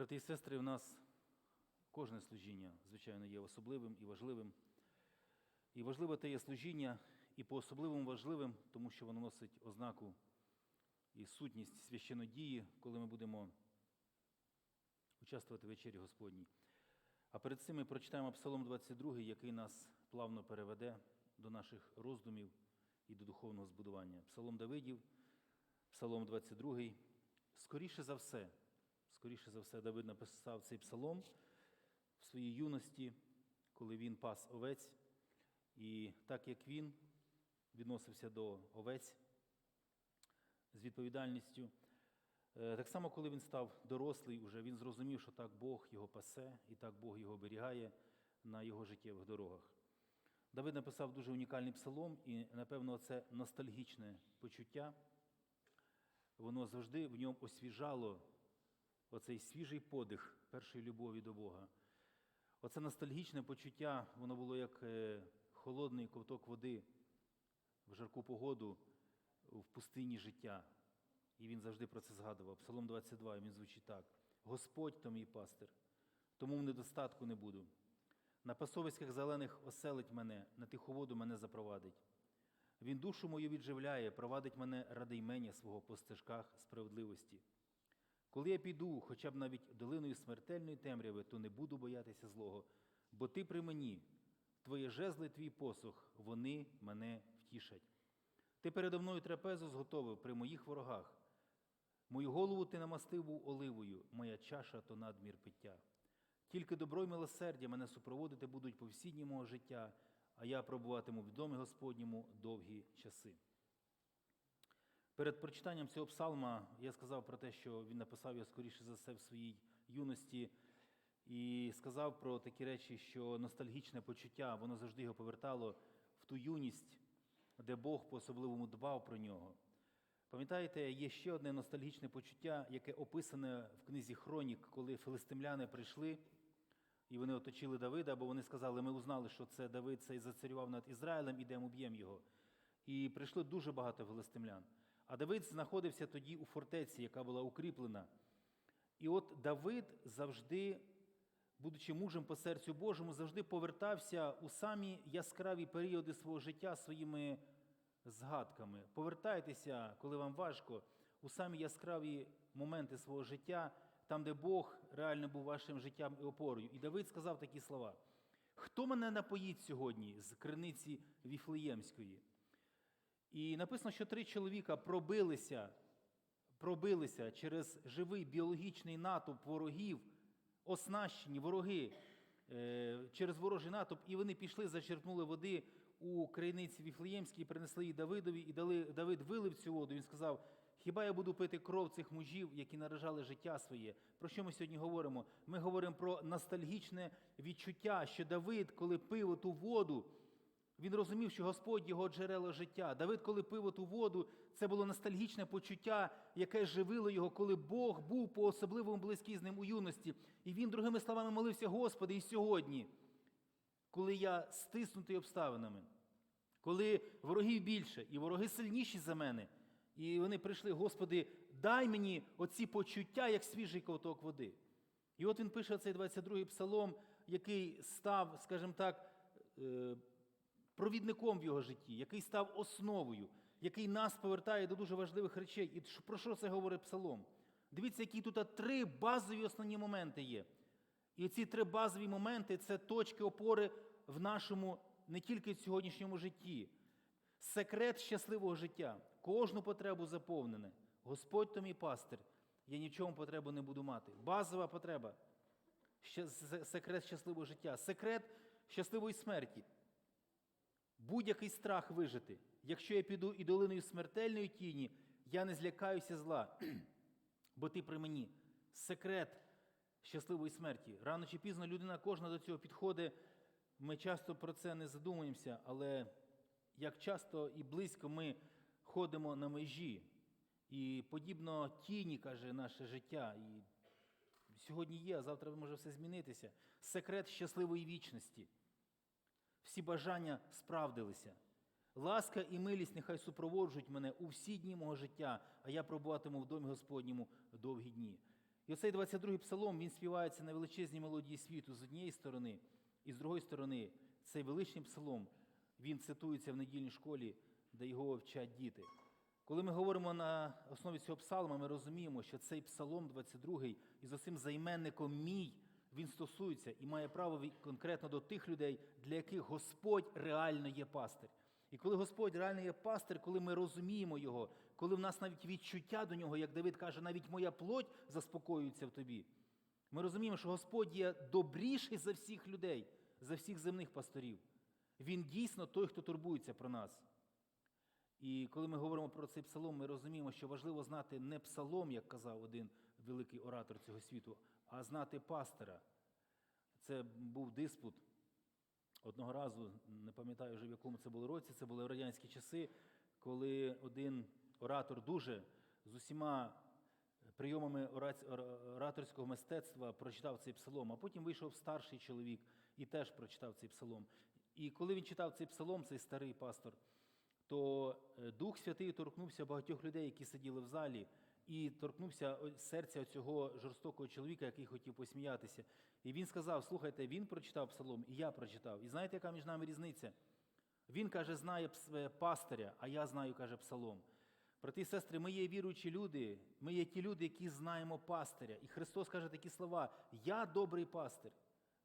Брати і сестри, в нас кожне служіння, звичайно, є особливим і важливим. І важливе те є служіння, і по-особливому важливим, тому що воно носить ознаку і сутність священодії, коли ми будемо участвувати в вечері Господній. А перед цим ми прочитаємо Псалом 22, який нас плавно переведе до наших роздумів і до духовного збудування. Псалом Давидів, Псалом 22. Скоріше за все, скоріше за все, Давид написав цей псалом в своїй юності, коли він пас овець. І так як він відносився до овець з відповідальністю, е, так само, коли він став дорослий, уже він зрозумів, що так Бог його пасе і так Бог його оберігає на його життєвих дорогах. Давид написав дуже унікальний псалом, і, напевно, це ностальгічне почуття. Воно завжди в ньому освіжало оцей свіжий подих першої любові до Бога. Оце ностальгічне почуття, воно було як е, холодний ковток води в жарку погоду в пустині життя. І він завжди про це згадував. Псалом 22, і він звучить так: Господь то мій пастир, тому в недостатку не буду. На пасовиськах зелених оселить мене, на тиху воду мене запровадить. Він душу мою відживляє, провадить мене ради ймення свого по стежках справедливості. Коли я піду, хоча б навіть долиною смертельної темряви, то не буду боятися злого, бо ти при мені, твоє жезли, твій посох, вони мене втішать. Ти передо мною трапезу зготовив при моїх ворогах. Мою голову ти намастив був оливою, моя чаша то надмір пиття. Тільки добро й милосердя мене супроводити будуть по всі дні мого життя, а я пробуватиму в домі Господньому довгі часи. Перед прочитанням цього псалма я сказав про те, що він написав його скоріше за все в своїй юності, і сказав про такі речі, що ностальгічне почуття, воно завжди його повертало в ту юність, де Бог по-особливому дбав про нього. Пам'ятаєте, є ще одне ностальгічне почуття, яке описане в книзі Хронік, коли филистимляни прийшли і вони оточили Давида, бо вони сказали, ми узнали, що це Давид цей зацарював над Ізраїлем, ідемо уб'ємо його. І прийшло дуже багато филистимлян. А Давид знаходився тоді у фортеці, яка була укріплена. І от Давид завжди, будучи мужем по серцю Божому, завжди повертався у самі яскраві періоди свого життя своїми згадками. Повертайтеся, коли вам важко, у самі яскраві моменти свого життя, там, де Бог реально був вашим життям і опорою. І Давид сказав такі слова: Хто мене напоїть сьогодні з криниці Віфлеємської? І написано, що три чоловіка пробилися, пробилися через живий біологічний натовп ворогів, оснащені вороги е, через ворожий натовп, і вони пішли, зачерпнули води у криниці Віфлеємській, принесли її Давидові, і дали, Давид вилив цю воду. Він сказав: Хіба я буду пити кров цих мужів, які наражали життя своє? Про що ми сьогодні говоримо? Ми говоримо про ностальгічне відчуття, що Давид, коли пив ту воду, він розумів, що Господь його джерело життя. Давид, коли пив ту воду, це було ностальгічне почуття, яке живило його, коли Бог був по особливому близький з ним у юності. І він, другими словами, молився, Господи, і сьогодні, коли я стиснутий обставинами, коли ворогів більше, і вороги сильніші за мене, і вони прийшли, Господи, дай мені оці почуття, як свіжий ковток води. І от він пише цей 22-й псалом, який став, скажімо так, е, провідником в його житті, який став основою, який нас повертає до дуже важливих речей. І про що це говорить псалом? Дивіться, які тут три базові основні моменти є. І ці три базові моменти це точки опори в нашому не тільки сьогоднішньому житті. Секрет щасливого життя. Кожну потребу заповнене. Господь то мій пастир. Я нічому потребу не буду мати. Базова потреба. Секрет щасливого життя. Секрет щасливої смерті. Будь-який страх вижити. Якщо я піду і долиною смертельної тіні, я не злякаюся зла, бо ти при мені. Секрет щасливої смерті. Рано чи пізно людина кожна до цього підходить. Ми часто про це не задумуємося, але як часто і близько ми ходимо на межі. І подібно тіні, каже наше життя. І сьогодні є, а завтра може все змінитися. Секрет щасливої вічності. Всі бажання справдилися. Ласка і милість нехай супроводжують мене у всі дні мого життя, а я пробуватиму в домі Господньому довгі дні. І оцей 22-й псалом, він співається на величезній мелодії світу з однієї сторони, і з другої сторони, цей величний псалом, він цитується в недільній школі, де його вчать діти. Коли ми говоримо на основі цього псалма, ми розуміємо, що цей псалом 22 й із оцим займенником мій, він стосується і має право конкретно до тих людей, для яких Господь реально є пастир. І коли Господь реально є пастир, коли ми розуміємо Його, коли в нас навіть відчуття до нього, як Давид каже, навіть моя плоть заспокоюється в тобі. Ми розуміємо, що Господь є добріший за всіх людей, за всіх земних пасторів. Він дійсно той, хто турбується про нас. І коли ми говоримо про цей псалом, ми розуміємо, що важливо знати не псалом, як казав один великий оратор цього світу, а знати пастора. Це був диспут одного разу, не пам'ятаю вже в якому це було році, це були радянські часи, коли один оратор дуже з усіма прийомами ораторського мистецтва прочитав цей псалом, а потім вийшов старший чоловік і теж прочитав цей псалом. І коли він читав цей псалом, цей старий пастор, то е, Дух Святий торкнувся багатьох людей, які сиділи в залі, і торкнувся серця цього жорстокого чоловіка, який хотів посміятися. І він сказав: слухайте, він прочитав псалом, і я прочитав. І знаєте, яка між нами різниця? Він каже, знає е, пастиря, а я знаю, каже, псалом. Брати і сестри, ми є віруючі люди, ми є ті люди, які знаємо пастиря. І Христос каже такі слова: Я добрий пастир.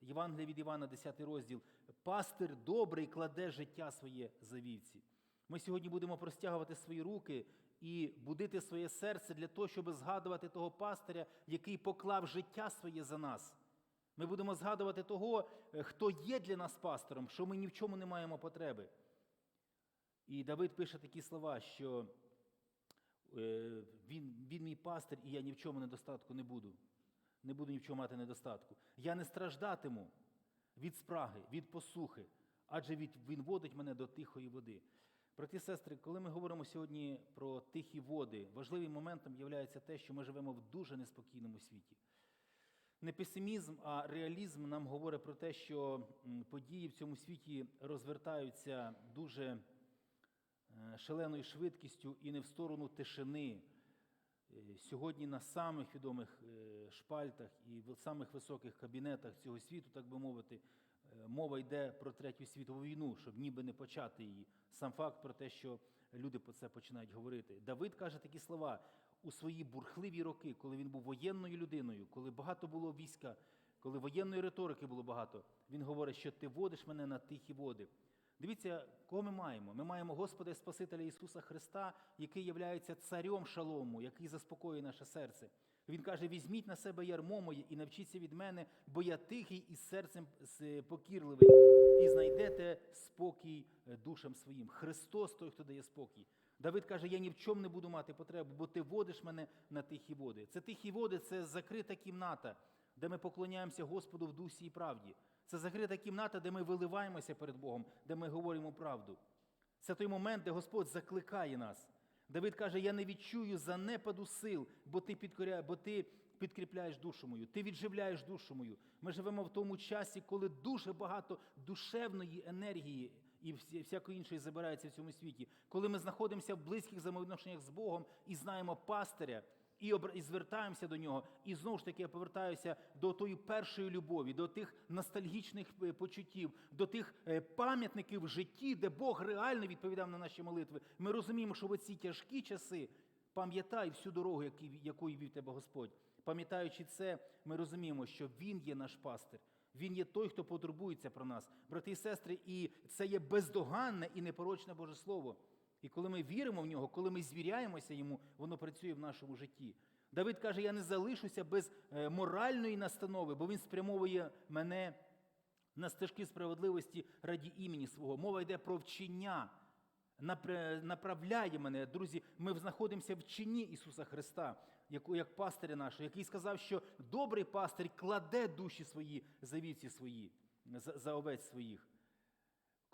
Євангелія від Івана, 10 розділ. Пастир добрий кладе життя своє за вівці. Ми сьогодні будемо простягувати свої руки і будити своє серце для того, щоб згадувати того пастиря, який поклав життя своє за нас. Ми будемо згадувати того, е, хто є для нас пастором, що ми ні в чому не маємо потреби. І Давид пише такі слова, що е, він, він мій пастир, і я ні в чому недостатку не буду. Не буду ні в чому мати недостатку. Я не страждатиму від спраги, від посухи, адже він водить мене до тихої води. Брати сестри, коли ми говоримо сьогодні про тихі води, важливим моментом є те, що ми живемо в дуже неспокійному світі. Не песимізм, а реалізм нам говорить про те, що події в цьому світі розвертаються дуже е, шаленою швидкістю і не в сторону тишини. Е, Сьогодні на самих відомих е, шпальтах і в самих високих кабінетах цього світу, так би мовити, мова йде про третю світову війну, щоб ніби не почати її. Сам факт про те, що люди про це починають говорити. Давид каже такі слова у свої бурхливі роки, коли він був воєнною людиною, коли багато було війська, коли воєнної риторики було багато. Він говорить, що ти водиш мене на тихі води. Дивіться, кого ми маємо? Ми маємо Господа Спасителя Ісуса Христа, який є царем шалому, який заспокоює наше серце. Він каже: візьміть на себе ярмо моє і навчіться від мене, бо я тихий і серцем покірливий, і знайдете спокій е, душам своїм. Христос той, хто дає спокій. Давид каже: Я ні в чому не буду мати потребу, бо ти водиш мене на тихі води. Це тихі води, це закрита кімната, де ми поклоняємося Господу в дусі і правді. Це закрита кімната, де ми виливаємося перед Богом, де ми говоримо правду. Це той момент, де Господь закликає нас. Давид каже: Я не відчую занепаду сил, бо ти підкоряє, бо ти підкріпляєш душу мою, ти відживляєш душу мою. Ми живемо в тому часі, коли дуже багато душевної енергії і всякої іншої забирається в цьому світі. Коли ми знаходимося в близьких взаємовідношеннях з Богом і знаємо пастиря, і, і звертаємося до нього. І знову ж таки я повертаюся до тої першої любові, до тих ностальгічних е, почуттів, до тих е, пам'ятників в житті, де Бог реально відповідав на наші молитви. Ми розуміємо, що в оці тяжкі часи пам'ятай всю дорогу, якою вів тебе Господь. Пам'ятаючи це, ми розуміємо, що Він є наш пастир. Він є той, хто потурбується про нас, брати і сестри, і це є бездоганне і непорочне Боже Слово. І коли ми віримо в нього, коли ми звіряємося йому, воно працює в нашому житті. Давид каже: Я не залишуся без е, моральної настанови, бо він спрямовує мене на стежки справедливості раді імені свого. Мова йде про вчення, направляє мене. Друзі, ми знаходимося в чині Ісуса Христа, як пастиря нашого, який сказав, що добрий пастир кладе душі свої за вівці свої, за овець своїх.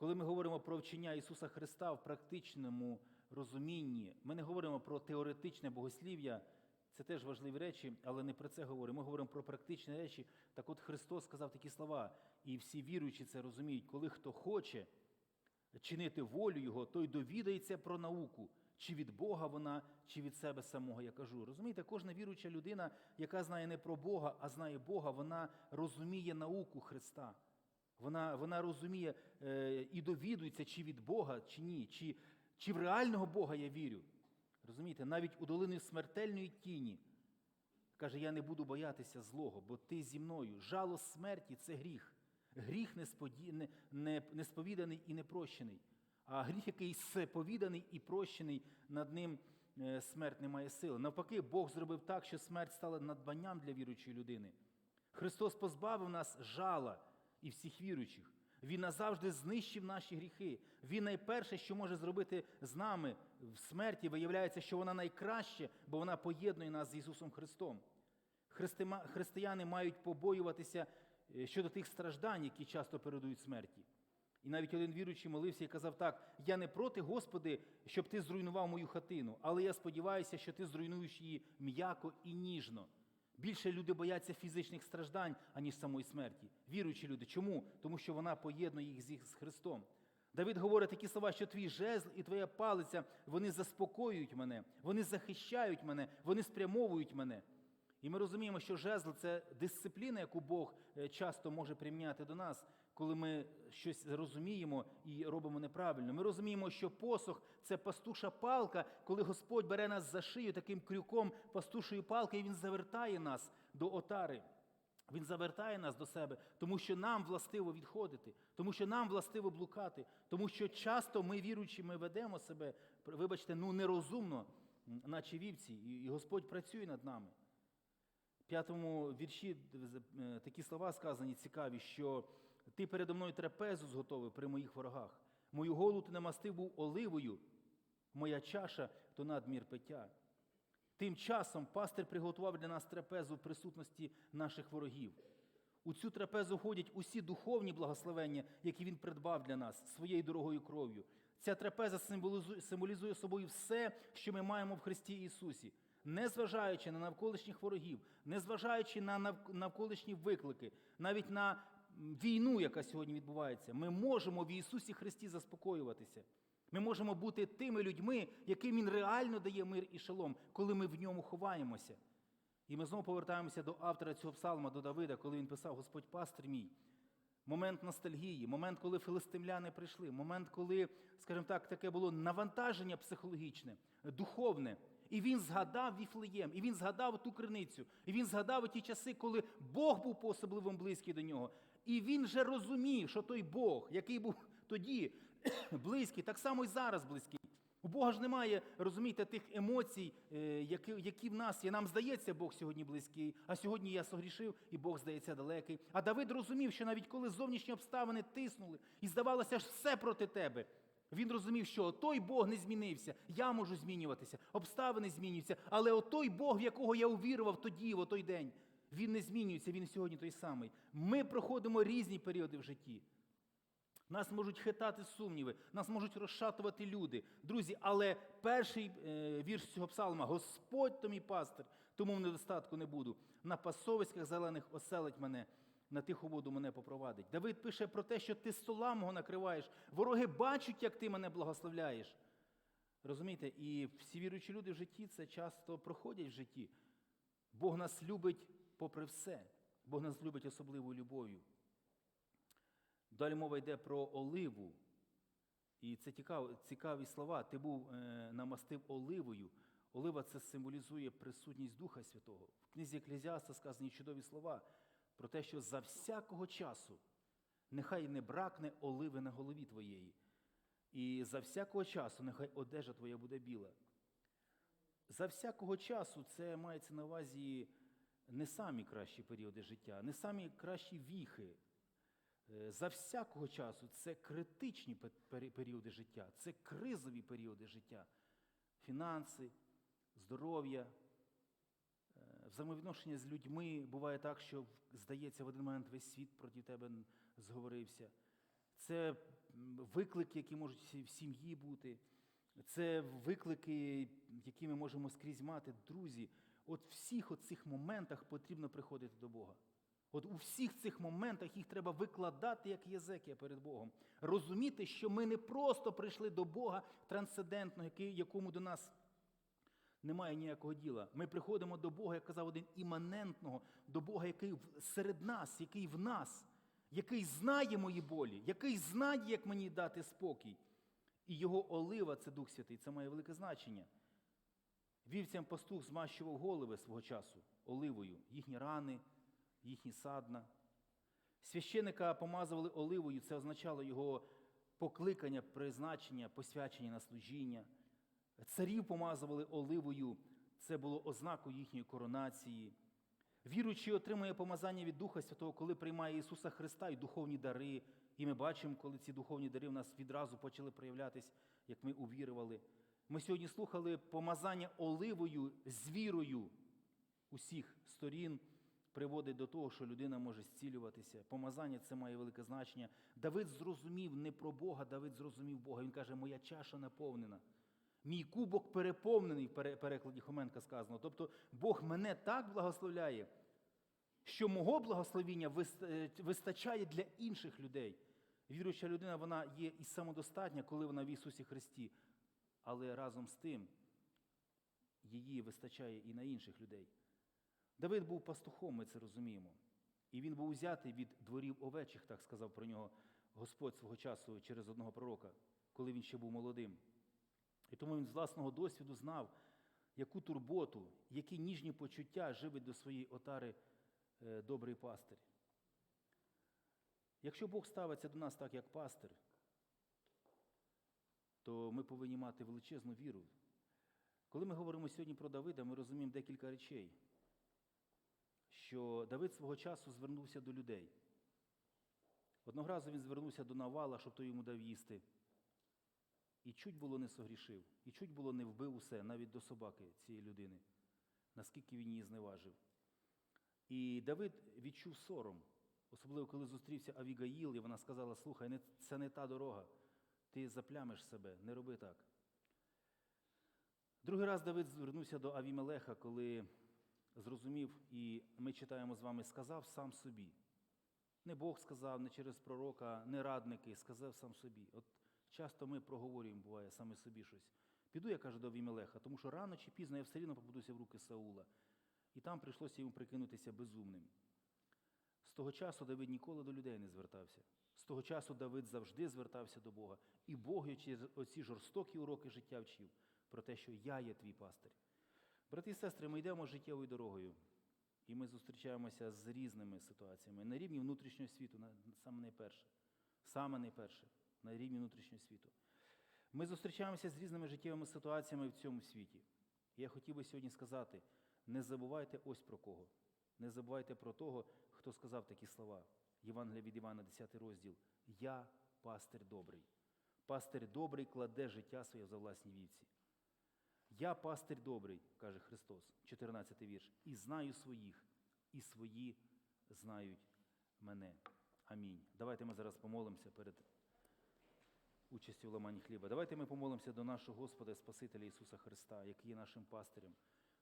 Коли ми говоримо про вчення Ісуса Христа в практичному розумінні, ми не говоримо про теоретичне богослів'я, це теж важливі речі, але не про це говоримо. Ми говоримо про практичні речі. Так от Христос сказав такі слова, і всі віруючі це розуміють, коли хто хоче чинити волю Його, той довідається про науку, Чи від Бога вона, чи від себе самого, я кажу. Розумієте, кожна віруюча людина, яка знає не про Бога, а знає Бога, вона розуміє науку Христа. Вона, вона розуміє е, і довідується, чи від Бога, чи ні, чи, чи в реального Бога я вірю. Розумієте, навіть у долини смертельної тіні каже, я не буду боятися злого, бо ти зі мною. Жало смерті це гріх. Гріх несподі... не, не, несповіданий і непрощений. А гріх, який сповіданий і прощений, над ним е, смерть не має сили. Навпаки, Бог зробив так, що смерть стала надбанням для віруючої людини. Христос позбавив нас жала і всіх віруючих. Він назавжди знищив наші гріхи. Він найперше, що може зробити з нами в смерті, виявляється, що вона найкраще, бо вона поєднує нас з Ісусом Христом. Християни мають побоюватися е, щодо тих страждань, які часто передують смерті. І навіть один віруючий молився і казав так: я не проти, Господи, щоб ти зруйнував мою хатину, але я сподіваюся, що ти зруйнуєш її м'яко і ніжно. Більше люди бояться фізичних страждань, аніж самої смерті. Віруючі люди. Чому? Тому що вона поєднує їх з Христом. Давид говорить такі слова, що твій жезл і твоя палиця вони заспокоюють мене, вони захищають мене, вони спрямовують мене. І ми розуміємо, що жезл це дисципліна, яку Бог е, часто може приміняти до нас, коли ми щось розуміємо і робимо неправильно. Ми розуміємо, що посох це пастуша палка, коли Господь бере нас за шию таким крюком пастушої палки, і Він завертає нас до отари. Він завертає нас до себе, тому що нам властиво відходити, тому що нам властиво блукати, тому що часто ми, віруючи, ми ведемо себе, вибачте, ну нерозумно, наче вівці, і Господь працює над нами. В п'ятому вірші е, такі слова сказані цікаві, що ти передо мною трапезу зготовив при моїх ворогах. Мою голову ти намастив був оливою, моя чаша то надмір пиття. Тим часом пастир приготував для нас трапезу в присутності наших ворогів. У цю трапезу входять усі духовні благословення, які він придбав для нас своєю дорогою кров'ю. Ця трапеза символізує, собою все, що ми маємо в Христі Ісусі. Незважаючи на навколишніх ворогів, незважаючи на навколишні виклики, навіть на війну, яка сьогодні відбувається, ми можемо в Ісусі Христі заспокоюватися. Ми можемо бути тими людьми, яким Він реально дає мир і шалом, коли ми в ньому ховаємося. І ми знову повертаємося до автора цього псалма, до Давида, коли він писав Господь пастир мій. Момент ностальгії, момент, коли филистимляни прийшли, момент, коли, скажімо так, таке було навантаження психологічне, духовне. І він згадав Віфлеєм, і він згадав ту криницю, і він згадав ті часи, коли Бог був по-особливому близький до нього. І він же розумів, що той Бог, який був тоді близький, так само і зараз близький. У Бога ж немає, розумієте, тих емоцій, е, які, які в нас є. Нам здається, Бог сьогодні близький, а сьогодні я согрішив, і Бог здається далекий. А Давид розумів, що навіть коли зовнішні обставини тиснули, і здавалося ж все проти тебе. Він розумів, що той Бог не змінився, я можу змінюватися, обставини змінюються, але отой Бог, в якого я увірував тоді, в той день, він не змінюється, він сьогодні той самий. Ми проходимо різні періоди в житті. Нас можуть хитати сумніви, нас можуть розшатувати люди. Друзі, але перший е, вірш цього псалма Господь то мій пастир, тому в недостатку не буду. На пасовиськах зелених оселить мене, на тиху воду мене попровадить. Давид пише про те, що ти стола мого накриваєш. Вороги бачать, як ти мене благословляєш. Розумієте, і всі віруючі люди в житті це часто проходять в житті. Бог нас любить попри все. Бог нас любить особливою любов'ю. Далі мова йде про оливу. І це цікаві, цікаві слова. Ти був е, намастив оливою. Олива це символізує присутність Духа Святого. В книзі Еклезіаста сказані чудові слова про те, що за всякого часу нехай не бракне оливи на голові твоєї. І за всякого часу нехай одежа твоя буде біла. За всякого часу це мається на увазі не самі кращі періоди життя, не самі кращі віхи. Е, За всякого часу це критичні періоди життя, це кризові періоди життя. Фінанси, здоров'я, взаємовідношення з людьми. Буває так, що здається, в один момент весь світ проти тебе зговорився. Це виклики, які можуть в сім'ї бути. Це виклики, які ми можемо скрізь мати. Друзі, от в всіх цих моментах потрібно приходити до Бога. От у всіх цих моментах їх треба викладати як Єзекія перед Богом. Розуміти, що ми не просто прийшли до Бога трансцендентного, якому до нас немає ніякого діла. Ми приходимо до Бога, як казав один, іманентного, до Бога, який серед нас, який в нас, який знає мої болі, який знає, як мені дати спокій. І його олива це Дух Святий, це має велике значення. Вівцям пастух змащував голови свого часу оливою, їхні рани, їхні садна. Священика помазували оливою, це означало його покликання, призначення, посвячення на служіння. Царів помазували оливою, це було ознакою їхньої коронації. Віруючий отримує помазання від Духа Святого, коли приймає Ісуса Христа і духовні дари. І ми бачимо, коли ці духовні дари в нас відразу почали проявлятись, як ми увірували. Ми сьогодні слухали помазання оливою з вірою усіх сторін приводить до того, що людина може зцілюватися. Помазання це має велике значення. Давид зрозумів не про Бога, Давид зрозумів Бога. Він каже, моя чаша наповнена. Мій кубок переповнений в перекладі Хоменка сказано. Тобто Бог мене так благословляє, що мого благословіння е, вистачає для інших людей. Віруюча людина, вона є і самодостатня, коли вона в Ісусі Христі. Але разом з тим її вистачає і на інших людей. Давид був пастухом, ми це розуміємо. І він був узятий від дворів овечих, так сказав про нього Господь свого часу через одного пророка, коли він ще був молодим. І тому він з власного досвіду знав, яку турботу, які ніжні почуття живить до своєї отари е, добрий пастир. Якщо Бог ставиться до нас так, як пастир, то ми повинні мати величезну віру. Коли ми говоримо сьогодні про Давида, ми розуміємо декілька речей. Що Давид свого часу звернувся до людей. Одного разу він звернувся до Навала, щоб той йому дав їсти. І чуть було не согрішив, і чуть було не вбив усе, навіть до собаки цієї людини, наскільки він її зневажив. І Давид відчув сором, особливо коли зустрівся Авігаїл, і вона сказала: слухай, це не та дорога, ти заплямиш себе, не роби так. Другий раз Давид звернувся до Авімелеха, коли зрозумів, і ми читаємо з вами, сказав сам собі. Не Бог сказав, не через пророка, не радники, сказав сам собі. От часто ми проговорюємо, буває, саме собі щось. Піду, я кажу, до Авімелеха, тому що рано чи пізно я все рівно попадуся в руки Саула. І там прийшлося йому прикинутися безумним. З того часу Давид ніколи до людей не звертався. З того часу Давид завжди звертався до Бога. І Бог через оці жорстокі уроки життя вчив про те, що я є твій пастир. Брати і сестри, ми йдемо життєвою дорогою, і ми зустрічаємося з різними ситуаціями на рівні внутрішнього світу, саме найперше. Саме найперше на рівні внутрішнього світу. Ми зустрічаємося з різними життєвими ситуаціями в цьому світі. І я хотів би сьогодні сказати: не забувайте ось про кого. Не забувайте про того, хто сказав такі слова. Євангелія від Івана, 10 розділ. Я пастир добрий. Пастир добрий кладе життя своє за власні вівці. Я пастир добрий, каже Христос, 14 вірш, і знаю своїх, і свої знають мене. Амінь. Давайте ми зараз помолимося перед участю в ламанні хліба. Давайте ми помолимося до нашого Господа Спасителя Ісуса Христа, який є нашим пастирем.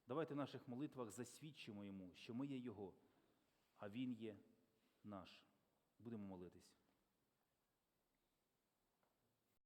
Давайте в наших молитвах засвідчимо Йому, що ми є Його, а Він є наш. Будемо молитись.